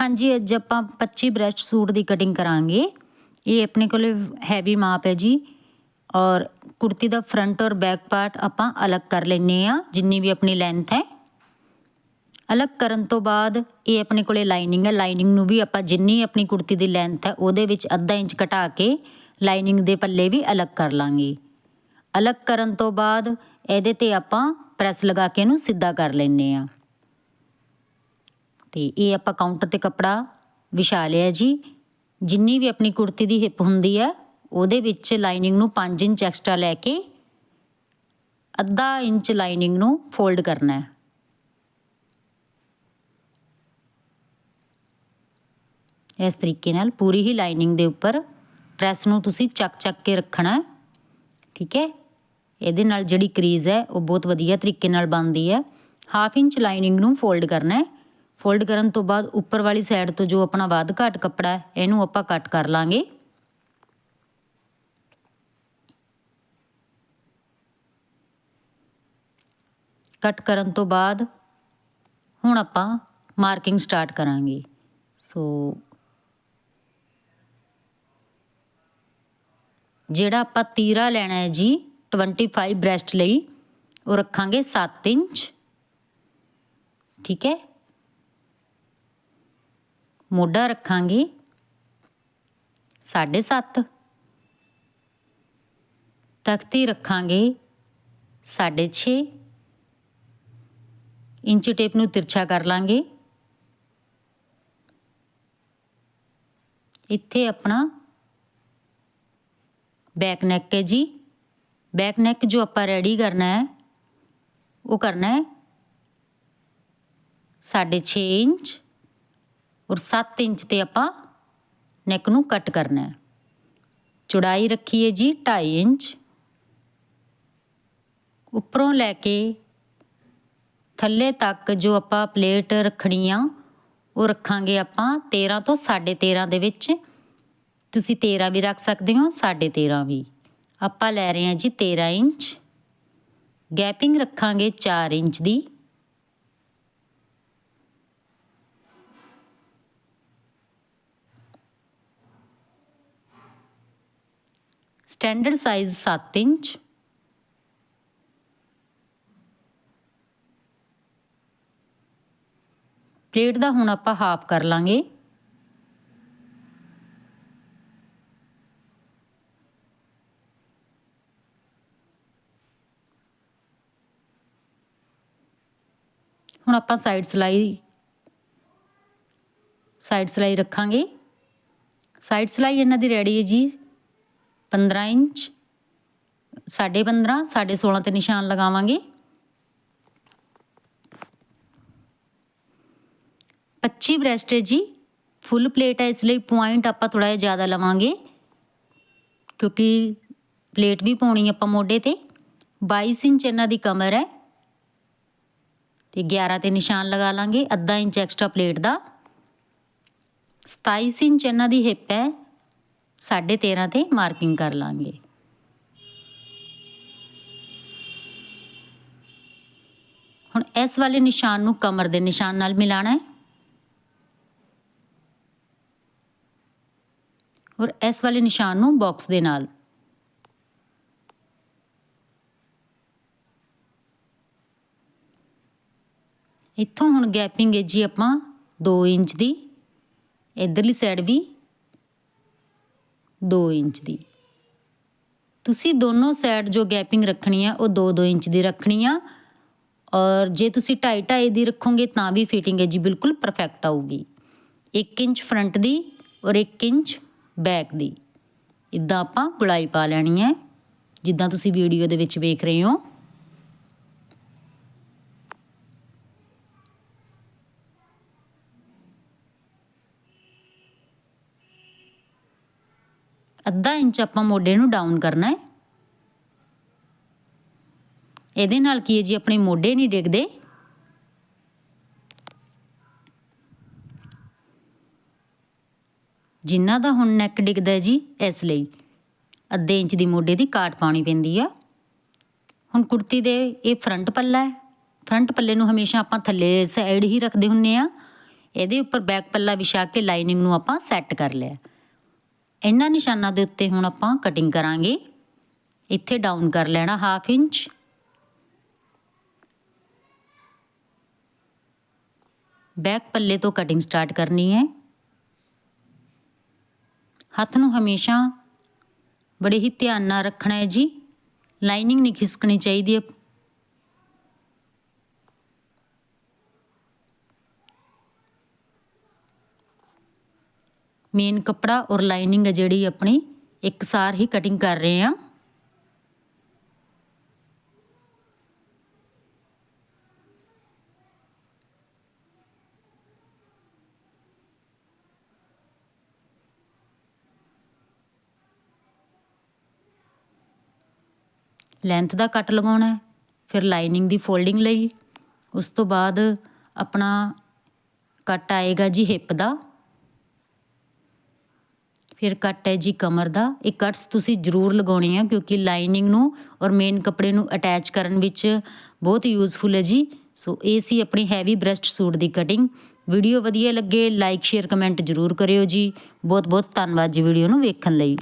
ਹਾਂਜੀ, ਅੱਜ ਆਪਾਂ 25 ਬ੍ਰੈਸਟ ਸੂਟ ਦੀ ਕਟਿੰਗ ਕਰਾਂਗੇ। ਇਹ ਆਪਣੇ ਕੋਲ ਹੈਵੀ ਮਾਪ ਹੈ ਜੀ। ਔਰ ਕੁੜਤੀ ਦਾ ਫਰੰਟ ਔਰ ਬੈਕ ਪਾਰਟ ਆਪਾਂ ਅਲੱਗ ਕਰ ਲੈਨੇ ਆ ਜਿੰਨੀ ਵੀ ਆਪਣੀ ਲੈਂਥ ਹੈ। ਅਲੱਗ ਕਰਨ ਤੋਂ ਬਾਅਦ ਇਹ ਆਪਣੇ ਕੋਲੇ ਲਾਈਨਿੰਗ ਹੈ। ਲਾਈਨਿੰਗ ਨੂੰ ਵੀ ਆਪਾਂ ਜਿੰਨੀ ਆਪਣੀ ਕੁੜਤੀ ਦੀ ਲੈਂਥ ਹੈ, ਉਹਦੇ ਵਿੱਚ ਅੱਧਾ ਇੰਚ ਘਟਾ ਕੇ ਲਾਈਨਿੰਗ ਦੇ ਪੱਲੇ ਵੀ ਅਲੱਗ ਕਰ ਲਾਂਗੇ। ਅਲੱਗ ਕਰਨ ਤੋਂ ਬਾਅਦ ਇਹਦੇ ਤੇ ਆਪਾਂ ਪ੍ਰੈਸ ਲਗਾ ਕੇ ਇਹਨੂੰ ਸਿੱਧਾ ਕਰ ਲੈਨੇ ਆ ਤੇ ਇਹ ਆਪਾਂ ਕਾਊਂਟਰ ਤੇ ਕੱਪੜਾ ਵਿਛਾ ਲਿਆ ਜੀ। ਜਿੰਨੀ ਵੀ ਆਪਣੀ ਕੁੜਤੀ ਦੀ ਹਿੱਪ ਹੁੰਦੀ ਹੈ ਉਹਦੇ ਵਿੱਚ ਲਾਈਨਿੰਗ ਨੂੰ 5 ਇੰਚ ਐਕਸਟਰਾ ਲੈ ਕੇ ਅੱਧਾ ਇੰਚ ਲਾਈਨਿੰਗ ਨੂੰ ਫੋਲਡ ਕਰਨਾ ਹੈ। ਇਸ ਤਰੀਕੇ ਨਾਲ ਪੂਰੀ ਹੀ ਲਾਈਨਿੰਗ ਦੇ ਉੱਪਰ ਪ੍ਰੈਸ ਨੂੰ ਤੁਸੀਂ ਚੱਕ ਚੱਕ ਕੇ ਰੱਖਣਾ ਠੀਕ ਹੈ? ਇਹਦੇ ਨਾਲ ਜਿਹੜੀ ਕਰੀਜ਼ ਹੈ, ਉਹ ਬਹੁਤ ਵਧੀਆ ਤਰੀਕੇ ਨਾਲ ਬਣਦੀ ਹੈ। ਹਾਫ ਇੰਚ ਲਾਈਨਿੰਗ ਨੂੰ ਫੋਲਡ ਕਰਨਾ ਹੈ। ਫੋਲਡ ਕਰਨ ਤੋਂ ਬਾਅਦ ਉੱਪਰ ਵਾਲੀ ਸਾਈਡ ਤੋਂ ਜੋ ਆਪਣਾ ਵੱਧ ਘੱਟ ਕੱਪੜਾ ਹੈ, ਇਹਨੂੰ ਆਪਾਂ ਕੱਟ ਕਰ ਲਾਂਗੇ। ਕੱਟ ਕਰਨ ਤੋਂ ਬਾਅਦ ਹੁਣ ਆਪਾਂ ਮਾਰਕਿੰਗ ਸਟਾਰਟ ਕਰਾਂਗੇ। ਸੋ ਜਿਹੜਾ ਆਪਾਂ ਤੀਰਾ ਲੈਣਾ ਹੈ ਜੀ 25 ਬ੍ਰੈਸਟ ਲਈ, ਉਹ ਰੱਖਾਂਗੇ 7 ਇੰਚ। ਠੀਕ ਹੈ? ਮੋਢਾ ਰੱਖਾਂਗੇ। 7.5 ਤਖਤੀ ਰੱਖਾਂਗੇ। 6.5 ਇੰਚ ਟੇਪ ਨੂੰ ਤਿਰਛਾ ਕਰ ਲਾਂਗੇ। ਇੱਥੇ ਆਪਣਾ ਬੈਕ ਨੈਕ ਹੈ ਜੀ। ਬੈਕ ਨੈਕ ਜੋ ਆਪਾਂ ਰੈਡੀ ਕਰਨਾ ਹੈ, ਉਹ ਕਰਨਾ ਹੈ। 6.5 ਇੰਚ। ਔਰ 7 ਇੰਚ ਤੇ ਆਪਾਂ ਨੈਕ ਨੂੰ ਕੱਟ ਕਰਨਾ ਹੈ। ਚੌੜਾਈ ਰੱਖੀ ਹੈ ਜੀ 2.5 ਇੰਚ। ਉੱਪਰੋਂ ਲੈ ਕੇ ਥੱਲੇ ਤੱਕ ਜੋ ਆਪਾਂ ਪਲੇਟ ਰੱਖਣੀ ਆ, ਉਹ ਰੱਖਾਂਗੇ ਆਪਾਂ 13 ਤੋਂ 13.5 ਦੇ ਵਿੱਚ। ਤੁਸੀਂ 13 ਵੀ ਰੱਖ ਸਕਦੇ ਹੋ 13.5 ਵੀ। ਆਪਾਂ ਲੈ ਰਹੇ ਹਾਂ ਜੀ 13 ਇੰਚ। ਗੈਪਿੰਗ ਰੱਖਾਂਗੇ 4 ਇੰਚ ਦੀ। Standard size 7 inch. ਪਲੇਟ ਦਾ ਹੁਣ ਆਪਾਂ ਹਾਫ ਕਰ ਲਾਂਗੇ। ਹੁਣ ਆਪਾਂ ਸਾਈਡ ਸਲਾਈ ਸਾਈਡ ਸਲਾਈ ਰੱਖਾਂਗੇ। ਸਾਈਡ ਸਲਾਈ ਇਹਨਾਂ ਦੀ ਰੈਡੀ ਹੈ ਜੀ। 15 ਇੰਚ 15.5 16.5 ਤੇ ਨਿਸ਼ਾਨ ਲਗਾਵਾਂਗੇ। 25 ਬ੍ਰੈਸਟ ਹੈ ਜੀ, ਫੁੱਲ ਪਲੇਟ ਹੈ, ਇਸ ਲਈ ਪੁਆਇੰਟ ਆਪਾਂ ਥੋੜਾ ਜਿਹਾ ਜ਼ਿਆਦਾ ਲਵਾਂਗੇ। ਕਿਉਂਕਿ ਪਲੇਟ ਵੀ ਪਾਉਣੀ ਆਪਾਂ ਮੋਢੇ ਤੇ। 22 ਇੰਚ ਇਹਨਾਂ ਦੀ ਕਮਰ ਹੈ। ਤੇ 11 ਤੇ ਨਿਸ਼ਾਨ ਲਗਾ ਲਾਂਗੇ, ਅੱਧਾ ਇੰਚ ਐਕਸਟਰਾ ਪਲੇਟ ਦਾ। 27 ਇੰਚ ਇਹਨਾਂ ਦੀ ਹਿੱਪ ਹੈ। 13.5 ਤੇ ਮਾਰਕਿੰਗ ਕਰ ਲਾਂਗੇ। ਹੁਣ ਇਸ ਵਾਲੇ ਨਿਸ਼ਾਨ ਨੂੰ ਕਮਰ ਦੇ ਨਿਸ਼ਾਨ ਨਾਲ ਮਿਲਾਣਾ ਹੈ। ਔਰ ਇਸ ਵਾਲੇ ਨਿਸ਼ਾਨ ਨੂੰ ਬਾਕਸ ਦੇ ਨਾਲ। ਇੱਥੋਂ ਹੁਣ ਗੈਪਿੰਗ ਹੈ ਜੀ ਆਪਾਂ 2 ਇੰਚ ਦੀ। ਇਧਰਲੀ ਸਾਈਡ ਵੀ 2 ਇੰਚ ਦੀ। ਤੁਸੀਂ ਦੋਨੋਂ ਸਾਈਡ ਜੋ ਗੈਪਿੰਗ ਰੱਖਣੀ ਆ, ਉਹ 2-2 ਇੰਚ ਦੀ ਰੱਖਣੀ ਆ। ਔਰ ਜੇ ਤੁਸੀਂ 2.5 ਦੀ ਰੱਖੋਗੇ, ਤਾਂ ਵੀ ਫਿਟਿੰਗ ਹੈ ਜੀ, ਬਿਲਕੁਲ ਪਰਫੈਕਟ ਆਊਗੀ। 1 ਇੰਚ ਫਰੰਟ ਦੀ ਔਰ 1 ਇੰਚ ਬੈਕ ਦੀ। ਇਦਾਂ ਆਪਾਂ ਗੁਲਾਈ ਪਾ ਲੈਣੀ ਹੈ। ਜਿੱਦਾਂ ਤੁਸੀਂ ਵੀਡੀਓ ਦੇ ਵਿੱਚ ਵੇਖ ਰਹੇ ਹੋ। ਅੱਧਾ ਇੰਚ ਆਪਾਂ ਮੋਢੇ ਨੂੰ ਡਾਊਨ ਕਰਨਾ ਹੈ। ਇਹਦੇ ਨਾਲ ਕੀ ਹੈ ਜੀ? ਆਪਣੇ ਮੋਢੇ ਨਹੀਂ ਡਿੱਗਦੇ। ਜਿਨ੍ਹਾਂ ਦਾ ਹੁਣ ਨੈਕ ਡਿੱਗਦਾ ਜੀ, ਇਸ ਲਈ। ਅੱਧੇ ਇੰਚ ਦੀ ਮੋਢੇ ਦੀ ਕਾਟ ਪਾਉਣੀ ਪੈਂਦੀ ਆ। ਹੁਣ ਕੁੜਤੀ ਦੇ ਇਹ ਫਰੰਟ ਪੱਲਾ ਹੈ। ਫਰੰਟ ਪੱਲੇ ਨੂੰ ਹਮੇਸ਼ਾ ਆਪਾਂ ਥੱਲੇ ਸਾਈਡ ਹੀ ਰੱਖਦੇ ਹੁੰਨੇ ਆ। ਇਹਦੇ ਉੱਪਰ ਬੈਕ ਪੱਲਾ ਵਿਛਾ ਕੇ ਲਾਈਨਿੰਗ ਨੂੰ ਆਪਾਂ ਸੈੱਟ ਕਰ ਲਿਆ। ਇਹਨਾਂ ਨਿਸ਼ਾਨਾਂ ਦੇ ਉੱਤੇ ਹੁਣ ਆਪਾਂ ਕਟਿੰਗ ਕਰਾਂਗੇ। ਇੱਥੇ ਡਾਊਨ ਕਰ ਲੈਣਾ ਹਾਫ ਇੰਚ ਬੈਕ ਪੱਲੇ ਤੋਂ ਕਟਿੰਗ ਸਟਾਰਟ ਕਰਨੀ ਹੈ। ਹੱਥ ਨੂੰ ਹਮੇਸ਼ਾ ਬੜੇ ਹੀ ਧਿਆਨ ਨਾਲ ਰੱਖਣਾ ਹੈ ਜੀ। ਲਾਈਨਿੰਗ ਨਹੀਂ ਖਿਸਕਣੀ ਚਾਹੀਦੀ ਹੈ। ਮੇਨ ਕੱਪੜਾ ਔਰ ਲਾਈਨਿੰਗ ਹੈ ਜਿਹੜੀ ਆਪਣੀ ਇੱਕਸਾਰ ਹੀ ਕਟਿੰਗ ਕਰ ਰਹੇ ਹਾਂ। ਲੈਂਥ ਦਾ ਕੱਟ ਲਗਾਉਣਾ ਹੈ, ਫਿਰ ਲਾਈਨਿੰਗ ਦੀ ਫੋਲਡਿੰਗ ਲਈ। ਉਸ ਤੋਂ ਬਾਅਦ ਆਪਣਾ ਕੱਟ ਆਏਗਾ ਜੀ ਹਿੱਪ ਦਾ। ਫਿਰ ਕੱਟ ਹੈ ਜੀ ਕਮਰ ਦਾ। ਇਹ ਕਟਸ ਤੁਸੀਂ ਜ਼ਰੂਰ ਲਗਾਉਣੇ ਆ ਕਿਉਂਕਿ ਲਾਈਨਿੰਗ ਨੂੰ ਔਰ ਮੇਨ ਕੱਪੜੇ ਨੂੰ ਅਟੈਚ ਕਰਨ ਵਿੱਚ ਬਹੁਤ ਯੂਜ਼ਫੁਲ ਹੈ ਜੀ। ਸੋ ਇਹ ਸੀ ਆਪਣੀ ਹੈਵੀ ਬ੍ਰੈਸਟ ਸੂਟ ਦੀ ਕਟਿੰਗ ਵੀਡੀਓ ਵਧੀਆ ਲੱਗੇ ਲਾਈਕ ਸ਼ੇਅਰ ਕਮੈਂਟ ਜ਼ਰੂਰ ਕਰਿਓ ਜੀ। ਬਹੁਤ ਬਹੁਤ ਧੰਨਵਾਦ ਜੀ ਵੀਡੀਓ ਨੂੰ ਵੇਖਣ ਲਈ।